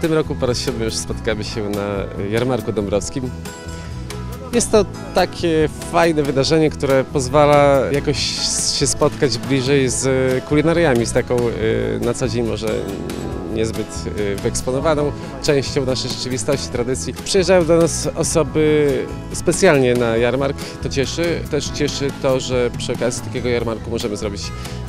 tym roku po raz siódmy już spotykamy się na jarmarku dąbrowskim. Jest to takie fajne wydarzenie, które pozwala jakoś się spotkać bliżej z kulinariami, z taką y, na co dzień może niezbyt y, wyeksponowaną częścią naszej rzeczywistości, tradycji. Przyjeżdżają do nas osoby specjalnie na jarmark, to cieszy. Też cieszy to, że przy okazji takiego jarmarku możemy zrobić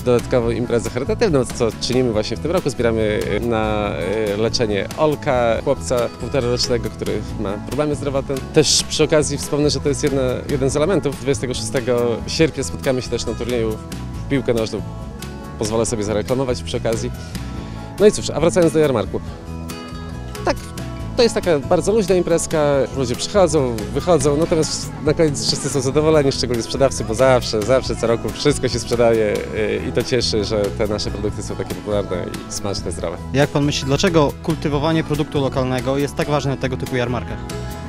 dodatkową imprezę charytatywną, co czynimy właśnie w tym roku. Zbieramy y, na y, leczenie Olka, chłopca półtorocznego, który ma problemy zdrowotne. Też przy okazji wspomnę, że to jest jedna, jeden z elementów. 26 sierpnia spotkamy się też na turnieju w piłkę nożną. Pozwolę sobie zareklamować przy okazji. No i cóż, a wracając do jarmarku. Tak, to jest taka bardzo luźna imprezka, ludzie przychodzą, wychodzą, natomiast na koniec wszyscy są zadowoleni, szczególnie sprzedawcy, bo zawsze, zawsze co roku wszystko się sprzedaje y, i to cieszy, że te nasze produkty są takie popularne i smaczne, zdrowe. Jak pan myśli, dlaczego kultywowanie produktu lokalnego jest tak ważne na tego typu jarmarkach?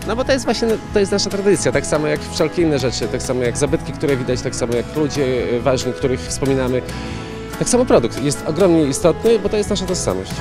No bo to jest właśnie, to jest nasza tradycja, tak samo jak wszelkie inne rzeczy, tak samo jak zabytki, które widać, tak samo jak ludzie y, ważni, których wspominamy. Tak samo produkt jest ogromnie istotny, bo to jest nasza tożsamość.